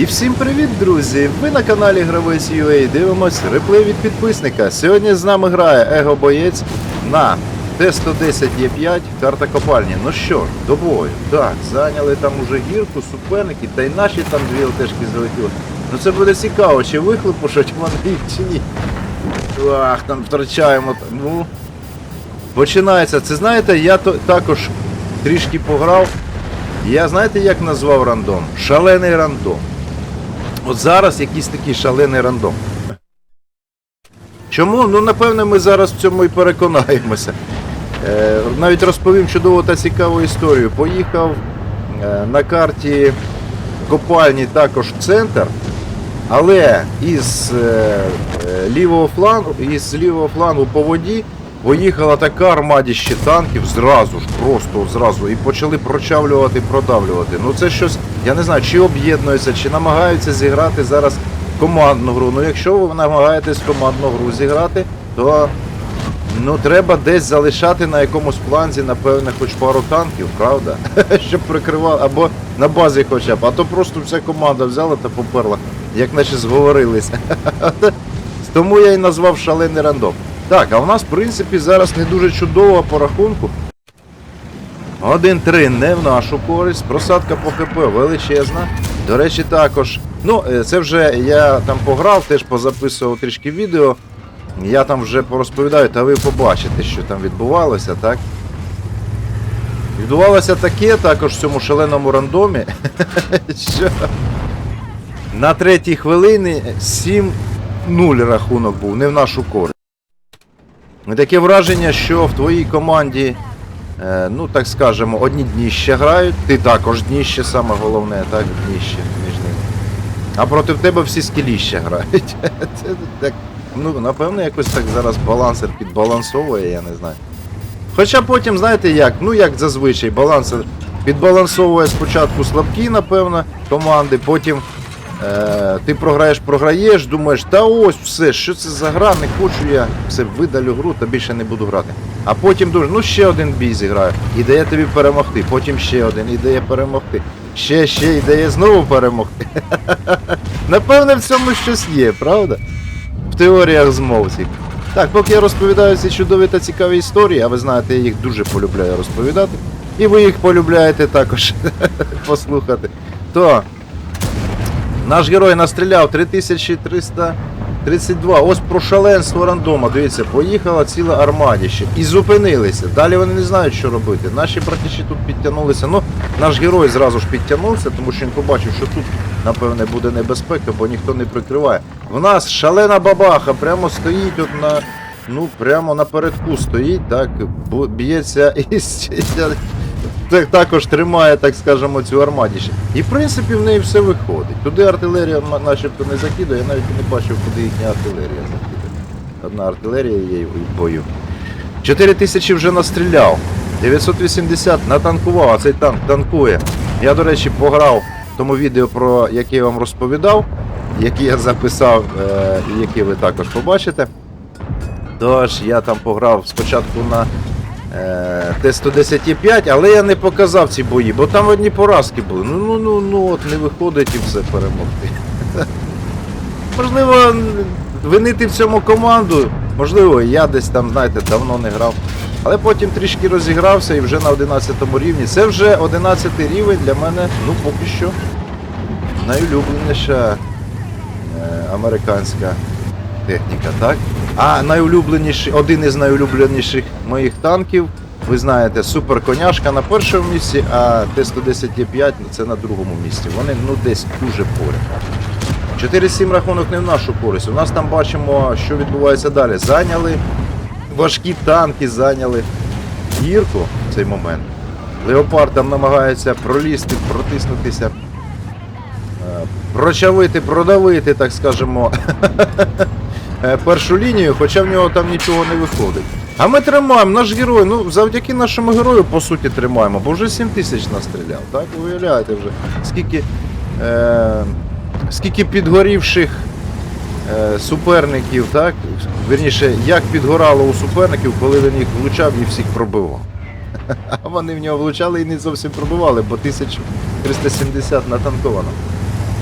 І всім привіт, друзі! Ви на каналі Гравець UA дивимось реплей від підписника. Сьогодні з нами грає Его Боєць на Т-110 Є5 карта копальні. Ну що ж, до бою. Так, зайняли там уже гірку, суперники, та й наші там дві ЛТшки залетіли. Ну це буде цікаво, чи вихлопушать вони їх чи ні. Ах, там втрачаємо. Ну, починається. Це знаєте, я то, також трішки пограв. Я знаєте, як назвав рандом? Шалений рандом. От зараз якийсь такий шалений рандом. Чому? Ну, напевне, ми зараз в цьому і переконаємося. Е, навіть розповім чудову та цікаву історію. Поїхав е, на карті копальні також в центр, але із е, е, лівого флангу, із лівого флангу по воді поїхала така армадіще танків зразу ж, просто зразу, і почали прочавлювати, продавлювати. Ну це щось, я не знаю, чи об'єднуються, чи намагаються зіграти зараз командну гру. Ну якщо ви намагаєтесь командну гру зіграти, то ну треба десь залишати на якомусь планзі, напевне, хоч пару танків, правда? Щоб прикривали, або на базі хоча б, а то просто вся команда взяла та поперла, як наче зговорилися. Тому я і назвав шалений рандом. Так, а у нас, в принципі, зараз не дуже чудово по рахунку. 1-3 не в нашу користь. Просадка по ХП величезна. До речі, також. Ну, е, це вже я там пограв, теж позаписував трішки відео. Я там вже порозповідаю, та ви побачите, що там відбувалося, так? Відбувалося таке також в цьому шаленому рандомі. що на третій хвилині 7-0 рахунок був, не в нашу користь. І Таке враження, що в твоїй команді, е, ну так скажемо, одні дніще грають, ти також дніще, саме головне, так, дніще між ними. А проти тебе всі скіліще грають. Це так, ну, напевно, якось так зараз балансер підбалансовує, я не знаю. Хоча потім, знаєте як, ну як зазвичай, балансер підбалансовує спочатку слабкі, напевно, команди, потім е, ти програєш, програєш, думаєш, та ось все, що це за гра, не хочу я, все, видалю гру та більше не буду грати. А потім дуже, ну ще один бій зіграю, ідея тобі перемогти, потім ще один, ідея перемогти. Ще, ще ідея знову перемогти. Напевне, в цьому щось є, правда? В теоріях змов цих. Так, поки я розповідаю ці чудові та цікаві історії, а ви знаєте, я їх дуже полюбляю розповідати, і ви їх полюбляєте також послухати, то наш герой настріляв 3332. Ось про шаленство рандома. Дивіться, поїхала ціла армадіще. І зупинилися. Далі вони не знають, що робити. Наші братіші тут підтягнулися. Ну, наш герой зразу ж підтягнувся, тому що він побачив, що тут, напевне, буде небезпека, бо ніхто не прикриває. В нас шалена бабаха, прямо стоїть от на. Ну, прямо напередку стоїть, так, б'ється і також тримає, так скажемо, цю армадіще. І в принципі в неї все виходить. Туди артилерія начебто не закидує, я навіть не бачив, куди їхня артилерія закидає. Одна артилерія є в бою. 4 тисячі вже настріляв. 980 натанкував, а цей танк танкує. Я, до речі, пограв в тому відео, про яке я вам розповідав, яке я записав, е, і яке ви також побачите. Тож я там пограв спочатку на Т-110,5, але я не показав ці бої, бо там одні поразки були. Ну ну ну ну от не виходить і все перемогти. Можливо, винити в цьому команду, можливо, я десь там, знаєте, давно не грав. Але потім трішки розігрався і вже на 11 рівні. Це вже 11 рівень для мене, ну поки що, найулюбленіша е, американська техніка, так? А найулюбленіший, один із найулюбленіших моїх танків, ви знаєте, суперконяшка на першому місці, а Т-110Е5 це на другому місці. Вони ну десь дуже поряд. 4-7 рахунок не в нашу користь. У нас там бачимо, що відбувається далі. Зайняли важкі танки, зайняли гірку в цей момент. Леопард там намагається пролізти, протиснутися, е, прочавити, продавити, так скажемо, першу лінію, хоча в нього там нічого не виходить. А ми тримаємо, наш герой, ну завдяки нашому герою, по суті, тримаємо, бо вже 7 тисяч настріляв, так? Уявляєте вже, скільки, е, скільки підгорівших е, суперників, так? Вірніше, як підгорало у суперників, коли він їх влучав і всіх пробивав. А вони в нього влучали і не зовсім пробивали, бо 1370 натанковано.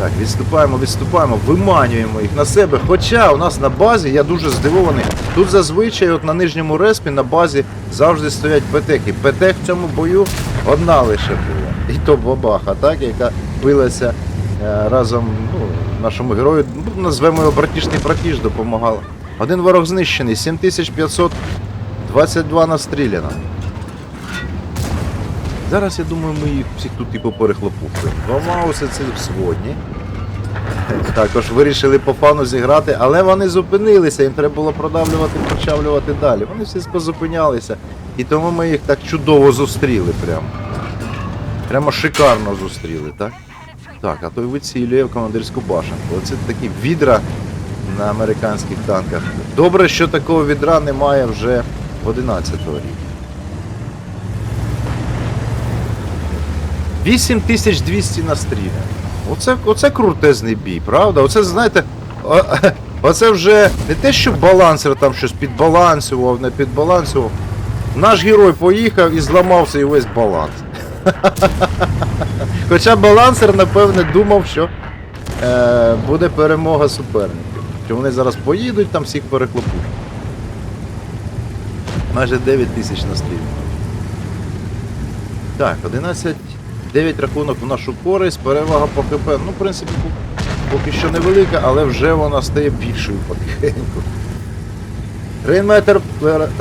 Так, відступаємо, відступаємо, виманюємо їх на себе. Хоча у нас на базі, я дуже здивований, тут зазвичай от на нижньому респі на базі завжди стоять ПТки. ПТ в цьому бою одна лише була. І то бабаха, так, яка билася е, разом ну, нашому герою, ну, назвемо його братішний братіж, допомагала. Один ворог знищений, 7522 настріляно. Зараз я думаю, ми їх всіх тут типу перехлопухуємо. Два мауси це сводні. Також вирішили по фану зіграти, але вони зупинилися, їм треба було продавлювати, прочавлювати далі. Вони всі позупинялися. І тому ми їх так чудово зустріли прямо. Прямо шикарно зустріли, так? Так, а той вицілює в командирську башенку. Оце такі відра на американських танках. Добре, що такого відра немає вже в 11-го рік. 8200 настріляно. Оце, оце крутезний бій, правда? Оце, знаєте, оце вже не те, що балансер там щось підбалансував, не підбалансував. Наш герой поїхав і зламав свій весь баланс. Хоча балансер, напевне, думав, що е, буде перемога суперників. Що вони зараз поїдуть, там всіх переклопуть. Майже 9 тисяч настрілів. Так, 11, 9 рахунок в нашу користь, перевага по ХП. Ну, в принципі, поки що невелика, але вже вона стає більшою потихеньку. Рейнметер,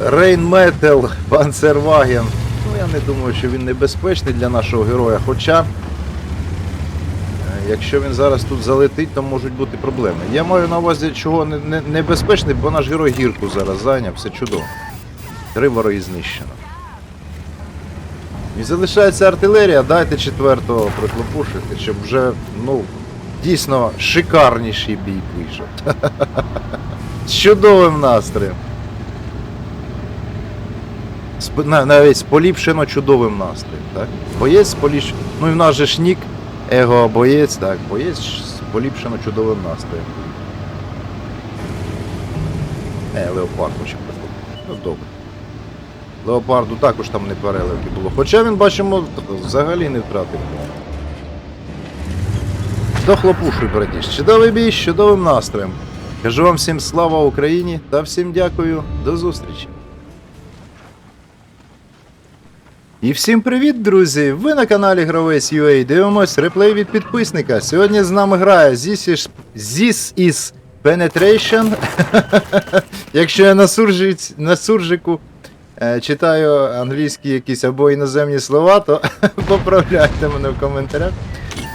Рейнметел Панцерваген. Ну, я не думаю, що він небезпечний для нашого героя. Хоча, е, якщо він зараз тут залетить, то можуть бути проблеми. Я маю на увазі, чого не, не, небезпечний, бо наш герой гірку зараз зайняв, все чудово. Три вороги знищено. І залишається артилерія, дайте четвертого приклопушити, щоб вже, ну, дійсно шикарніший бій вийшов. З чудовим настроєм. Навіть з поліпшено чудовим настроєм, так? Боєць з поліпш... Ну і в нас же ж нік, его боєць, так, боєць з поліпшено чудовим настроєм. Е, леопард хоче приклопити. Ну добре. Леопарду також там не переливки було. Хоча він, бачимо, взагалі не втратив. До хлопушуй, братіш. Чудовий бій з чудовим настроєм. Кажу вам всім слава Україні та всім дякую. До зустрічі. І всім привіт, друзі! Ви на каналі Гравець UA. Дивимось реплей від підписника. Сьогодні з нами грає This is, This is Penetration. Якщо я на, суржику читаю англійські якісь або іноземні слова, то поправляйте мене в коментарях.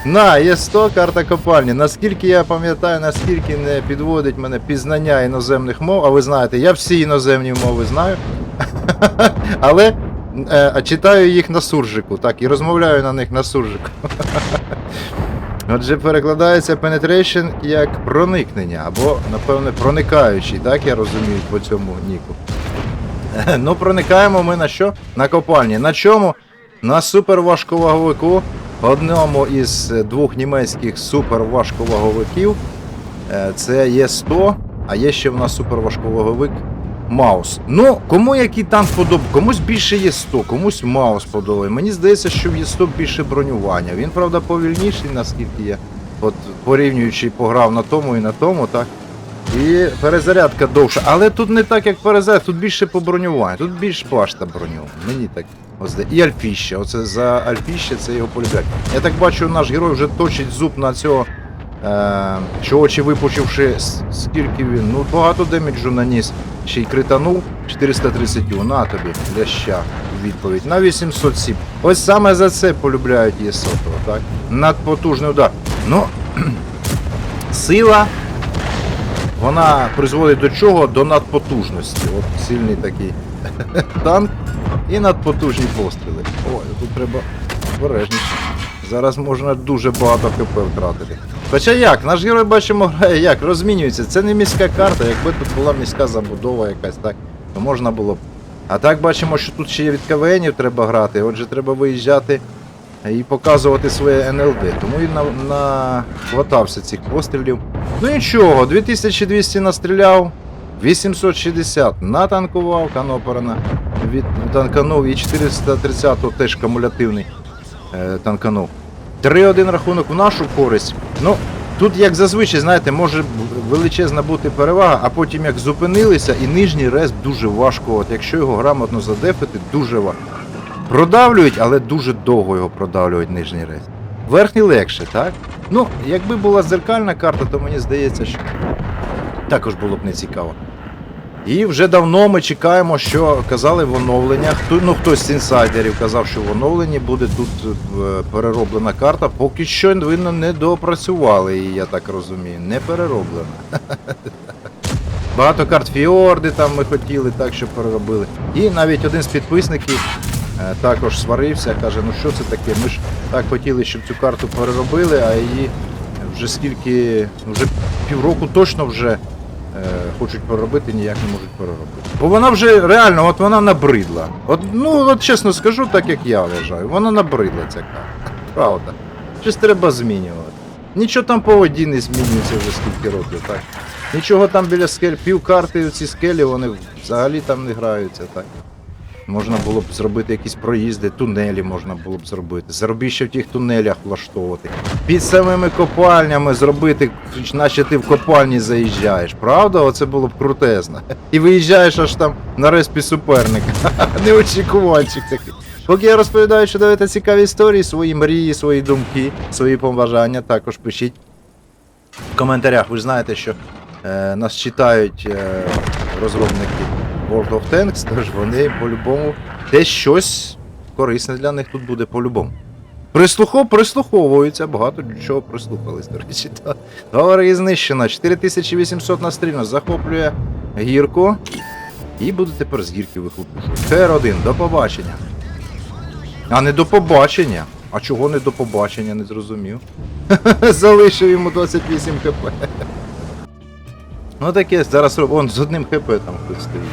На, є 100 карта копальні. Наскільки я пам'ятаю, наскільки не підводить мене пізнання іноземних мов, а ви знаєте, я всі іноземні мови знаю. Але е, читаю їх на суржику, так, і розмовляю на них на суржику. Отже, перекладається penetration як проникнення, або, напевне, проникаючий, так я розумію по цьому ніку. Ну, проникаємо ми на що? На копальні. На чому? На суперважковаговику, одному із е, двох німецьких суперважковаговиків. Е, Це є 100, а є ще в нас суперважковаговик Маус. Ну, кому який танк подобається? Комусь більше є 100, комусь Маус подобається. Мені здається, що в є 100 більше бронювання. Він, правда, повільніший, наскільки я от порівнюючи пограв на тому і на тому, так. І перезарядка довша. Але тут не так, як перезарядка, тут більше по бронюванню, тут більш башта броню. Мені так. Ось. І Альфіще. Оце за Альфіще це його полюбляють. Я так бачу, наш герой вже точить зуб на цього. Е, що очі випучивши, скільки він. Ну, багато деміджу наніс. Ще й кританув 430 на тобі, ляща відповідь. На 807. Ось саме за це полюбляють Єсотова, так? Надпотужний удар. Ну, сила вона призводить до чого? До надпотужності. От сильний такий танк і надпотужні постріли. Ой, тут треба обережніше. Зараз можна дуже багато ХП втратити. Хоча як, наш герой бачимо грає як, розмінюється. Це не міська карта, якби тут була міська забудова якась, так, то можна було б. А так бачимо, що тут ще є від КВНів треба грати, отже треба виїжджати і показувати своє НЛД. Тому і на, цих пострілів. Ну нічого, 2200 настріляв, 860 натанкував, каноперена від танканув і 430 теж кумулятивний е, танканув. 3-1 рахунок в нашу користь. Ну, Тут, як зазвичай, знаєте, може величезна бути перевага, а потім як зупинилися, і нижній респ дуже важко. От якщо його грамотно задефити, дуже важко. Продавлюють, але дуже довго його продавлюють нижній респ. Верхній легше, так? Ну, якби була зеркальна карта, то мені здається, що також було б не цікаво. І вже давно ми чекаємо, що казали в оновленнях. Ну хтось з інсайдерів казав, що в оновленні буде тут е, перероблена карта. Поки що видно не допрацювали її, я так розумію. Не перероблена. Багато карт Фіорди там ми хотіли, так що переробили. І навіть один з підписників також сварився, каже, ну що це таке? Ми ж так хотіли, щоб цю карту переробили, а її вже скільки, вже півроку точно вже е, хочуть переробити, ніяк не можуть переробити. Бо вона вже реально, от вона набридла. От, ну от чесно скажу, так як я вважаю, вона набридла ця карта. Правда. Щось треба змінювати. Нічого там по воді не змінюється вже скільки років, так. Нічого там біля скель, пів карти ці скелі, вони взагалі там не граються, так. Можна було б зробити якісь проїзди, тунелі можна було б зробити. Заробіще в тих тунелях влаштовувати. Під самими копальнями зробити, наче ти в копальні заїжджаєш. Правда? Оце було б крутезно. І виїжджаєш аж там на респі суперника. Неочікуванчик такий. Поки я розповідаю, що давайте цікаві історії, свої мрії, свої думки, свої побажання, також пишіть в коментарях. Ви ж знаєте, що е, нас читають е, розробники World of Tanks, тож вони по-любому десь щось корисне для них тут буде по-любому. Прислухов, прислуховуються, багато чого прислухались, до речі. Та. Долари знищено. 4800 на стрільно захоплює гірку. І буде тепер з гірки вихлопушувати. ТР-1, до побачення. А не до побачення. А чого не до побачення, не зрозумів. Залишив йому 28 хп. Ну таке, зараз роб- он з одним хп там хтось стоїть.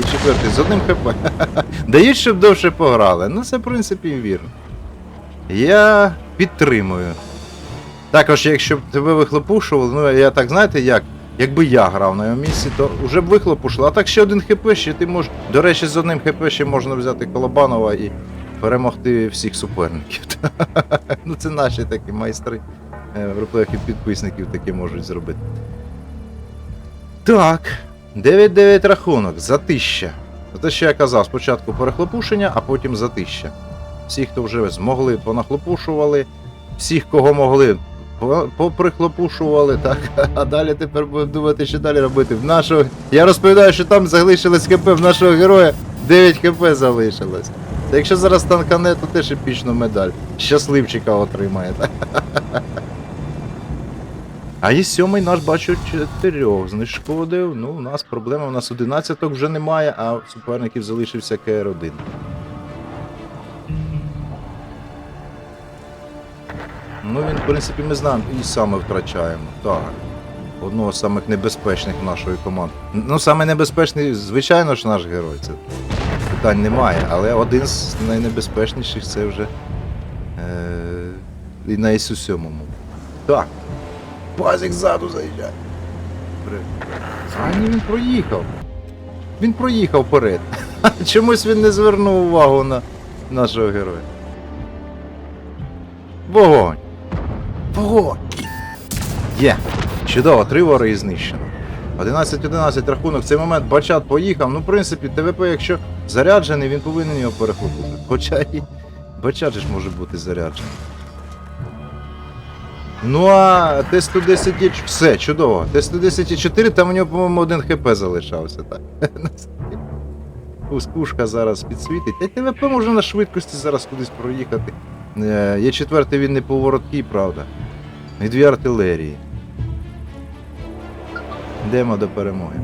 І четвертий з одним хп. Дають, щоб довше пограли. Ну це в принципі вірно. Я підтримую. Також, якщо б тебе вихлопушували, ну я так знаєте як? Якби я грав на його місці, то вже б вихлопушили. А так ще один хп, ще ти можеш. До речі, з одним хп ще можна взяти Колобанова і перемогти всіх суперників. ну це наші такі майстри е, в підписників такі можуть зробити. Так. 9-9 рахунок, затища. Те, що я казав, спочатку перехлопушення, а потім затища. Всі, хто вже змогли, понахлопушували, всіх, кого могли, поприхлопушували, так. А далі тепер будемо думати, що далі робити. В нашого... Я розповідаю, що там залишилось ХП, в нашого героя 9 ХП залишилось. Та якщо зараз танкане, то теж епічну медаль. Щасливчика отримає. Так? А і сьомий наш бачу чотирьох знешкодив. Ну, у нас проблема, у нас 11 вже немає, а суперників залишився КР-1. Ну він, в принципі, ми знаємо і саме втрачаємо. Так. Одного з самих небезпечних нашої команди. Ну, саме небезпечний, звичайно ж, наш герой. Це питань немає, але один з найнебезпечніших це вже е- і на ісу сьомому. Так. Пазик ззаду заїжджає. А ні, він проїхав. Він проїхав вперед. Чомусь він не звернув увагу на нашого героя. Вогонь! Вогонь! Є! Чудово, три вори знищено. 11-11 рахунок, в цей момент Бачат поїхав. Ну, в принципі, ТВП, якщо заряджений, він повинен його перехлопувати. Хоча і Бачат же ж може бути заряджений. Ну а Т-110 Все, чудово. Т-110 4, там у нього, по-моєму, один ХП залишався. Так. Пушка зараз підсвітить. Та ТВП може на швидкості зараз кудись проїхати. Е, Є четвертий він не повороткий, правда. І дві артилерії. Йдемо до перемоги.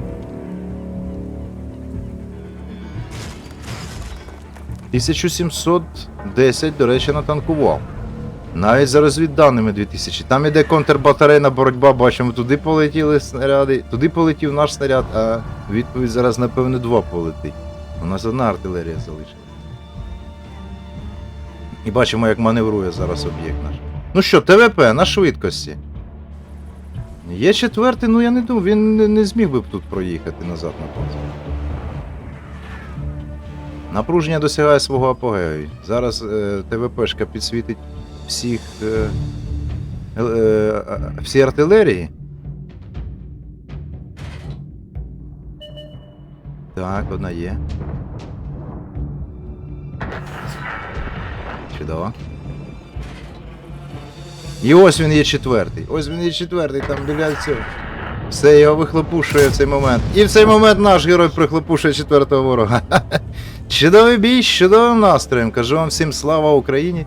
«1710», до речі, натанкував. Навіть за розвідданими 2000. Там іде контрбатарейна боротьба, бачимо, туди полетіли снаряди, туди полетів наш снаряд, а відповідь зараз, напевно, два полетить. У нас одна артилерія залишилась. І бачимо, як маневрує зараз об'єкт наш. Ну що, ТВП на швидкості. Є четвертий, ну я не думаю, він не, зміг би тут проїхати назад на базу. Напруження досягає свого апогею. Зараз е, ТВПшка підсвітить всіх е, е, е, всій артилерії. Так, одна є. Чудово. І ось він є четвертий. Ось він є четвертий, там біля цього. Все, його вихлопушує в цей момент. І в цей момент наш герой прихлопушує четвертого ворога. Чудовий бій чудовим настроєм. Кажу вам всім слава Україні